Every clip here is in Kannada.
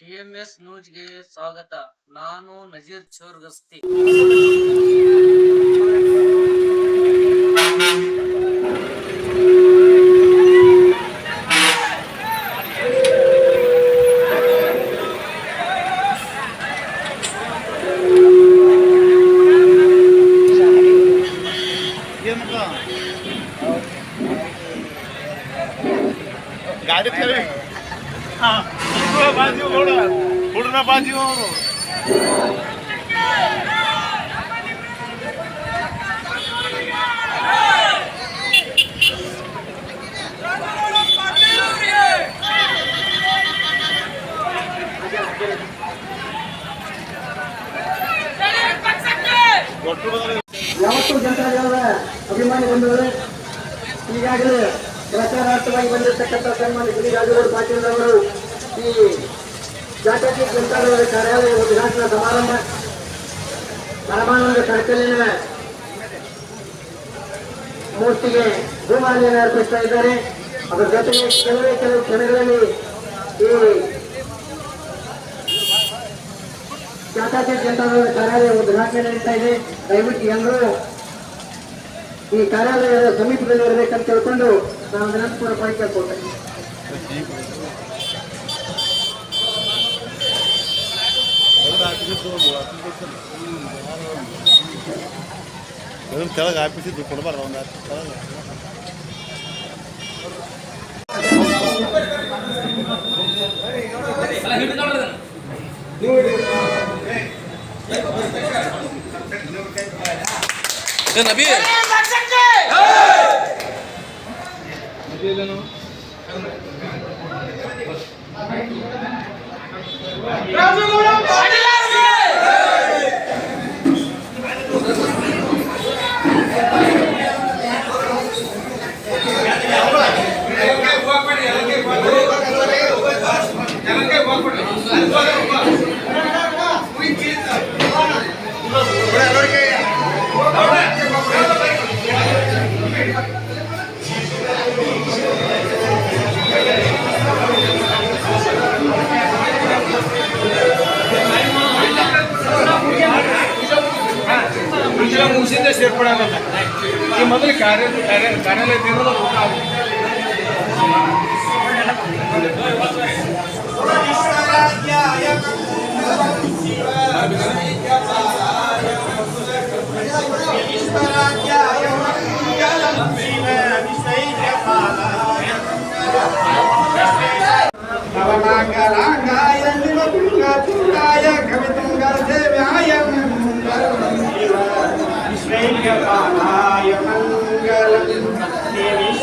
ಡಿಎಂಎಸ್ ನ್ಯೂಸ್ಗೆ ಸ್ವಾಗತ. ನಾನು ನಜೀರ್ ಚೋರ್ಗಸ್ತಿ. ಈಗಾಗಲೇ ಪ್ರಚಾರಾರ್ಥವಾಗಿ ಬಂದಿರತಕ್ಕಂಥ ಸನ್ಮಾನ್ಯ ಶ್ರೀ ರಾಜಗೌಡ ಪಾಟೀಲ್ ಅವರು ಈ ಜಾಗತಿಕ ಗ್ರಂಥಾಲಯದ ಕಾರ್ಯಾಲಯ ಉದ್ಘಾಟನಾ ಸಮಾರಂಭ, ಪರಮಾನಂದ ಸರ್ಕಲಿನ ಮೂರ್ತಿಗೆ ಭೂಮಾಲೆಯನ್ನು ಅರ್ಪಿಸ್ತಾ ಇದ್ದಾರೆ. ಅದರ ಜೊತೆಗೆ ಕೆಲವೇ ಕೆಲವು ಕ್ಷಣಗಳಲ್ಲಿ ಈ ಜಾತ್ಯತೀತ ಗ್ರಂಥಾಲಯದ ಕಾರ್ಯಾಲಯ ಉದ್ಘಾಟನೆ ನಡೀತಾ ಇದೆ. ದಯವಿಟ್ಟು ಎಲ್ಲರೂ ಈ ಕಾರ್ಯಾಲಯದ ಸಮೀಪದಲ್ಲಿ ಇರಬೇಕಂತ ತಿಳ್ಕೊಂಡು ನಾವು ವಿನಂತಪೂರ್ವಕವಾಗಿ ಕೇಳ್ಕೊಳ್ತೇನೆ ಕೆಳಗೆ ಆಫೀಸಿದ್ದು ಕೊಡಬಾರ್ದು ಒಂದು Dele não. కవితం గర్భే వ్యాయం విశ్వైక్యపాలా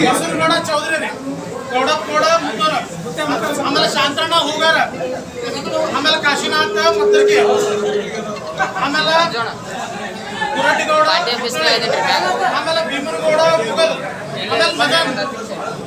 ಹೆಸರು ನೋಡ ಚೌಧರಿ ಗೌಡ ಕೋಡ ಮುತ್ತೋರ ಆಮೇಲೆ ಶಾಂತಣ್ಣ ಹೂಗಾರ ಆಮೇಲೆ ಕಾಶಿನಾಥ ಮುತ್ತರ್ಗಿ ಆಮೇಲೆ ಕುರಟಿಗೌಡ, ಆಮೇಲೆ ಭೀಮನಗೌಡ ಮುಗಲ್ ಆಮೇಲೆ ಮದನ್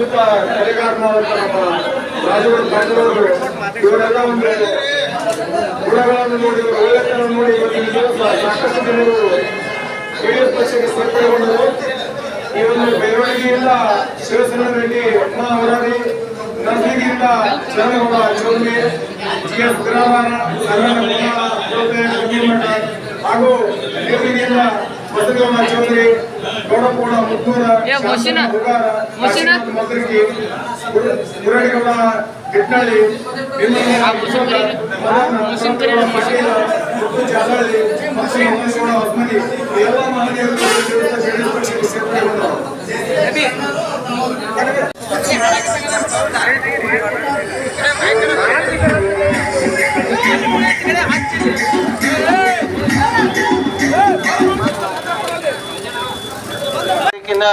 ಅದ್ಭುತ ಕಲೆಗಾರನಾದಂತ ನಮ್ಮ ರಾಜಗೌಡ ಪಾಟೀಲವರು ಇವರೆಲ್ಲ ನೋಡಿ ಒಳ್ಳೆತನ ನೋಡಿ ಸಾಕಷ್ಟು ಜನರು ಜೆಡಿಎಸ್ ಪಕ್ಷಕ್ಕೆ ಸೇರ್ಪಡೆಗೊಂಡರು ಈ ಒಂದು ಬೆಳವಣಿಗೆಯಿಂದ ಶಿವಸೇನಾ ರೆಡ್ಡಿ ಅಣ್ಣ ಅವರಾಗಿ ನರ್ಸಿಗಿಂದ ಚಂದ್ರಗೌಡ ಚೌಧರಿ ಜಿ ಎಸ್ ಗ್ರಾಮರ ಹಾಗೂ ನಿರ್ಮಿಗಿಂದ ಬಸಗೌಡ ಚೌಧರಿ ಗೌಡಪೌಡ ಮುತ್ತೂರ ಹುಗಾರ ಮದ್ರಿಗಿ ಮುರಡಿಗೌಡ ಗಿಟ್ನಳ್ಳಿ ಜಾಲಹಳ್ಳಿ ಮತ್ತು ಮಹೇಶ್ವರ ಹೊಸಮನಿ ಎಲ್ಲ ತಾಲೂಕಿನ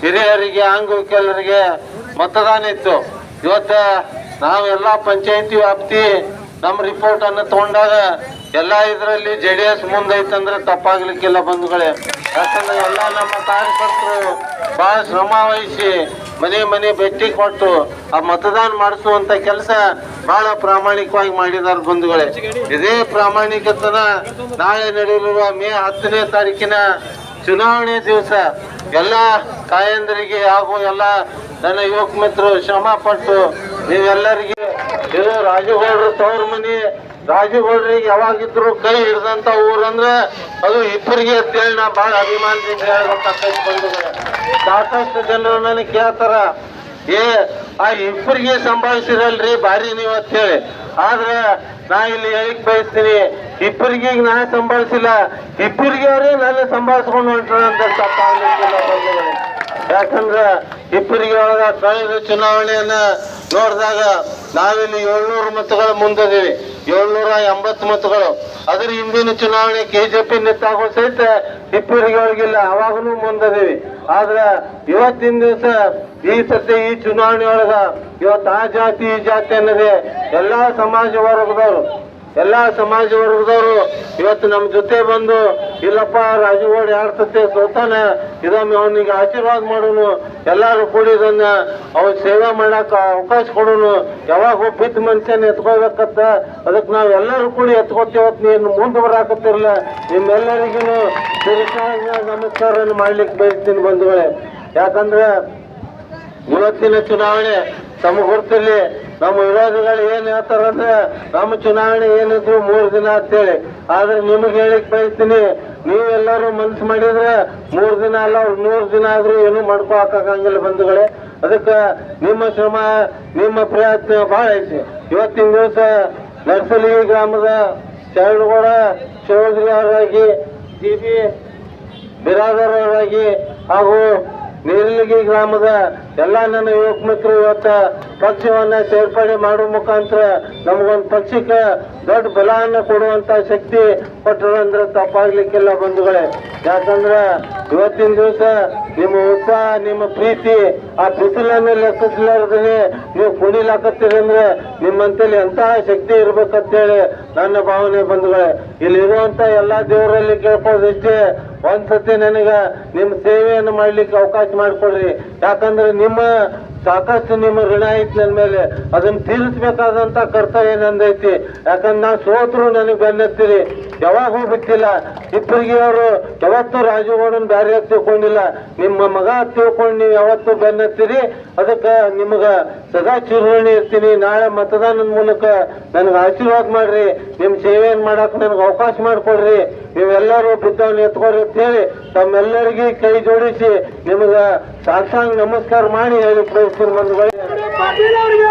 ಹಿರಿಯರಿಗೆ ಅಂಗವಿಕಲರಿಗೆ ಮತದಾನ ಇತ್ತು. ಇವತ್ತು ನಾವೆಲ್ಲ ಪಂಚಾಯತಿ ವ್ಯಾಪ್ತಿ ನಮ್ಮ ರಿಪೋರ್ಟ್ ಅನ್ನು ತಗೊಂಡಾಗ ಎಲ್ಲ ಇದರಲ್ಲಿ ಜೆ ಡಿ ಎಸ್ ಮುಂದೈತಂದ್ರೆ ತಪ್ಪಾಗ್ಲಿಕ್ಕಿಲ್ಲ ಬಂಧುಗಳೇ. ಯಾಕಂದ್ರೆ ಎಲ್ಲ ನಮ್ಮ ಕಾರ್ಯಕರ್ತರು ಬಹಳ ಶ್ರಮ ವಹಿಸಿ ಮನೆ ಮನೆ ಭೇಟಿ ಕೊಟ್ಟು ಆ ಮತದಾನ ಮಾಡಿಸುವಂತ ಕೆಲಸ ಬಹಳ ಪ್ರಾಮಾಣಿಕವಾಗಿ ಮಾಡಿದಾರೆ ಬಂಧುಗಳೇ. ಇದೇ ಪ್ರಾಮಾಣಿಕತನ ನಾಳೆ ನಡೆಯಲಿರುವ ಮೇ ಹತ್ತನೇ ತಾರೀಕಿನ ಚುನಾವಣೆ ದಿವಸ ಎಲ್ಲ ತಾಯಂದರಿಗೆ ಹಾಗೂ ಎಲ್ಲ ನನ್ನ ಯುವಕ ಮಿತ್ರರು ಶ್ರಮ ಪಟ್ಟು ನೀವೆಲ್ಲರಿಗೆ ಇದು ರಾಜುಗೌಡರು ತವ್ರ ಮನೆ. ರಾಜುಗೌಡರಿಗೆ ಯಾವಾಗಿದ್ರು ಕೈ ಹಿಡ್ದಂತ ಊರಂದ್ರೆ ಅದು ಇಬ್ಬರಿಗೆ ಅಂತೇಳಿ ನಾ ಬಹಳ ಅಭಿಮಾನದಿಂದ ಹೇಳ್ಬೇಕಾಗ್ತೈತೆ ಬಂದಿದೆ ಸಾಕಷ್ಟು ಜನರು ನನಗೆ ಕೇಳ್ತಾರ, ಏ, ಆ ಇಬ್ಬರಿಗೆ ಸಂಭಾಳಿಸಿರಲ್ರಿ, ಭಾರಿ ನೀವು ಅಂತೇಳಿ. ಆದ್ರೆ ನಾ ಇಲ್ಲಿ ಹೇಳಿಕ್ ಬಯಸ್ತೀನಿ, ಇಬ್ಬರಿಗೆ ನಾ ಸಂಭಾಳಿಸಿಲ್ಲ, ಇಬ್ಬರಿಗೆ ಅವರೇ ನನ್ನ ಸಂಭಾಳಿಸ್ಕೊಂಡು ಹೊಂಟ ಯಾಕಂದ್ರ ಇಬ್ಬರಿಗೆ ಒಳಗ ಕಳೆದ ಚುನಾವಣೆಯನ್ನ ನೋಡಿದಾಗ ನಾವಿಲ್ಲಿ ಏಳ್ನೂರು ಮತಗಳ ಮುಂದಿದ್ದೀವಿ ಏಳ್ನೂರ ಎಂಬತ್ತು ಮತಗಳು. ಅದ್ರ ಹಿಂದಿನ ಚುನಾವಣೆ ಕೆಜೆಪಿ, ನಿಂತಾಗೋ ಸಹಿತ ಇಬ್ಬರಿಗೆ ಒಳಗಿಲ್ಲ, ಅವಾಗಲೂ ಮುಂದಿದ್ದೀವಿ ಆದ್ರ ಇವತ್ತಿನ ದಿವಸ ಈ ಸತ್ಯ ಈ ಚುನಾವಣೆ ಒಳಗ ಇವತ್ತು ಆ ಜಾತಿ, ಈ ಜಾತಿ ಅನ್ನೋದೇ ಎಲ್ಲಾ ಸಮಾಜ ವರ್ಗದವರು ಎಲ್ಲಾ ಸಮಾಜ ವರ್ಗದವರು ಇವತ್ತು ನಮ್ಮ ಜೊತೆ ಬಂದು, ಇಲ್ಲಪ್ಪ ರಾಜುಗೋಡ್ ಆಡ್ತತೆ, ಸೋತಾನೆ, ಇದೊಮ್ಮೆ ಅವನಿಗೆ ಆಶೀರ್ವಾದ ಮಾಡೋನು, ಎಲ್ಲಾರು ಕೂಡಿ ಇದನ್ನ ಅವ್ನ ಸೇವೆ ಮಾಡಕ್ ಅವಕಾಶ ಕೊಡೋನು. ಯಾವಾಗ ಬಿದ್ದ ಮನುಷ್ಯನ ಎತ್ಕೋಬೇಕತ್ತ ಅದಕ್ಕೆ ನಾವು ಎಲ್ಲರೂ ಕೂಡಿ ಎತ್ಕೋತೇವತ್ ನೀನು ಮುಂದೆ ಬರಾಕತ್ತಿರಲ್ಲ ನಿಮ್ಮೆಲ್ಲರಿಗೂ ಶಿರಸಾಗಿ ನಮಸ್ಕಾರ ಮಾಡ್ಲಿಕ್ಕೆ ಬಯಸ್ತೀನಿ ಬಂಧುಗಳೇ. ಯಾಕಂದ್ರೆ ಇವತ್ತಿನ ಚುನಾವಣೆ ತಮ್ಮ ಗುರ್ತಲ್ಲಿ ನಮ್ಮ ವಿರೋಧಿಗಳು ಏನ್ ಹೇಳ್ತಾರಂದ್ರೆ ನಮ್ಮ ಚುನಾವಣೆ ಏನಿದ್ರು ಮೂರ್ ದಿನ ಅಂತೇಳಿ. ಆದ್ರೆ ನಿಮ್ಗೆ ಹೇಳಿಕ್ ಬಯಸ್ತೀನಿ, ನೀವೆಲ್ಲರೂ ಮನ್ಸು ಮಾಡಿದ್ರೆ ಮೂರ್ ದಿನ ಅಲ್ಲ ನೂರ್ ದಿನ ಆದ್ರೂ ಏನು ಮಾಡ್ಕೋ ಹಾಕಂಗಿಲ್ಲ ಬಂಧುಗಳೇ. ಅದಕ್ಕೆ ನಿಮ್ಮ ಶ್ರಮ, ನಿಮ್ಮ ಪ್ರಯತ್ನ ಬಹಳ ಐತಿ. ಇವತ್ತಿನ ದಿವಸ ನರ್ಸಲಿ ಗ್ರಾಮದ ಚರಣಗೌಡ ಚೌಧರಿ ಅವರಾಗಿ, ಜಿ ಬಿ ಬಿರಾದರ್ ಅವರಾಗಿ ಹಾಗೂ ನೀರ್ಲಿಗಿ ಗ್ರಾಮದ ಎಲ್ಲ ನನ್ನ ಯುವಕ ಮಿತ್ರರು ಇವತ್ತ ಪಕ್ಷವನ್ನ ಸೇರ್ಪಡೆ ಮಾಡುವ ಮುಖಾಂತರ ನಮಗೊಂದು ಪಕ್ಷಕ್ಕೆ ದೊಡ್ಡ ಬಲವನ್ನು ಕೊಡುವಂತ ಶಕ್ತಿ ಕೊಟ್ಟರು ಅಂದ್ರೆ ತಪ್ಪಾಗ್ಲಿಕ್ಕಿಲ್ಲ ಬಂಧುಗಳೇ. ಯಾಕಂದ್ರೆ ಇವತ್ತಿನ ದಿವಸ ನಿಮ್ಮ ಉತ್ಸಾಹ ನಿಮ್ಮ ಪ್ರೀತಿ, ಆ ಬಿಸಿಲನ್ನು ಲೆಕ್ಕಿಸಲಾರದೇ ನೀವು ಕುಣಿಲಾಕತ್ತೀರಿ ಅಂದ್ರೆ ನಿಮ್ಮಂತಲ್ಲಿ ಎಂತಹ ಶಕ್ತಿ ಇರ್ಬೇಕಂತೇಳಿ ನನ್ನ ಭಾವನೆ ಬಂಧುಗಳೇ. ಇಲ್ಲಿರುವಂಥ ಎಲ್ಲಾ ದೇವರಲ್ಲಿ ಕೇಳ್ಕೋದಿಷ್ಟೇ ಒಂದ್ಸತಿ ನನಗ ನಿಮ್ಮ ಸೇವೆಯನ್ನು ಮಾಡ್ಲಿಕ್ಕೆ ಅವಕಾಶ ಮಾಡಿಕೊಡ್ರಿ. ಯಾಕಂದ್ರೆ ನಿಮ್ಮ ಸಾಕಷ್ಟು ನಿಮ್ಮ ಋಣ ಐತಿ ನನ್ನ ಮೇಲೆ. ಅದನ್ನ ತೀರಿಸಬೇಕಾದಂತ ಕರ್ತವ್ಯ ನಂದೈತಿ. ಯಾಕಂದ್ರೆ ನಾ ಸೋತರು ನನಗೆ ಬೆನ್ನತ್ತಿರಿ. ಯಾವಾಗ ಹೋಗ್ಬಿಟ್ಟಿಲ್ಲ? ಇಬ್ಬರಿಗೆ ಅವರು ಯಾವತ್ತೂ ರಾಜುಗೌಡನ್ ಬ್ಯಾರೆ ತಿಳ್ಕೊಂಡಿಲ್ಲ? ನಿಮ್ಮ ಮಗ ತಿಳ್ಕೊಂಡು ನೀವು ಯಾವತ್ತು ಬೆನ್ನತ್ತಿರಿ. ಅದಕ್ಕೆ ನಿಮ್ಗೆ ಸದಾ ಚಿರುಣಿ ಇರ್ತೀನಿ. ನಾಳೆ ಮತದಾನದ ಮೂಲಕ ನನಗೆ ಆಶೀರ್ವಾದ ಮಾಡ್ರಿ. ನಿಮ್ಮ ಸೇವೆಯನ್ನು ಮಾಡಕ್ ನನಗೆ ಅವಕಾಶ ಮಾಡಿಕೊಡ್ರಿ. ನೀವೆಲ್ಲರೂ ಬುದ್ಧವನ್ನು ಎತ್ಕೊಡ್ರಿ ಅಂತ ಹೇಳಿ ತಮ್ಮೆಲ್ಲರಿಗೆ ಕೈ ಜೋಡಿಸಿ ನಿಮಗೆ ಸಾಕ್ಷಾಂಗ್ ನಮಸ್ಕಾರ ಮಾಡಿ ಹೇಳಿ ಬಯಸ್ತೀನಿ ಬಂಧುಗಳೇ